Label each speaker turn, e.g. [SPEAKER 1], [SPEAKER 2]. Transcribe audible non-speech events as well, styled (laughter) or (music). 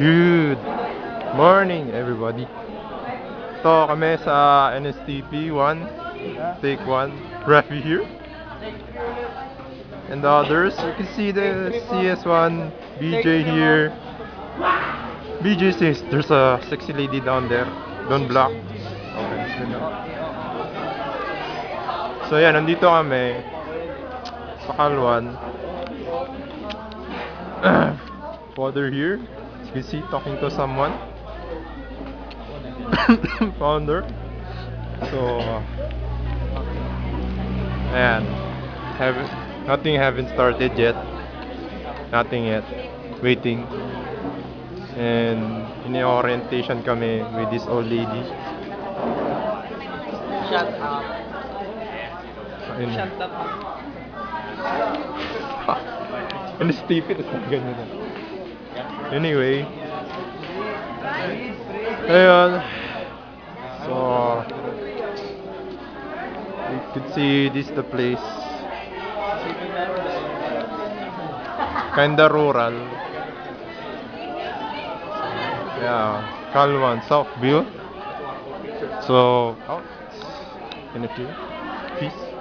[SPEAKER 1] Good morning everybody. Ito kami sa NSTP 1, take 1, (laughs) Rafi here. And the others, you can see the CS1, BJ here. BJ says there's a sexy lady down there. Don't block. Yun lang. So yan, nandito kami sa Kalwan. (coughs) Father here, as you see, talking to someone. (coughs) Founder. So, and Have, nothing haven't started yet. Nothing yet. Waiting. And in-orientation kami with this old lady.
[SPEAKER 2] Shut up.
[SPEAKER 1] Ayun.
[SPEAKER 2] Shut up. (laughs)
[SPEAKER 1] Ano stupid? Tapos ganyan na. Anyway. Ayun. So, you could see this the place. Kinda rural. Yeah, Kalwan, South View. So, out. In a few. Peace.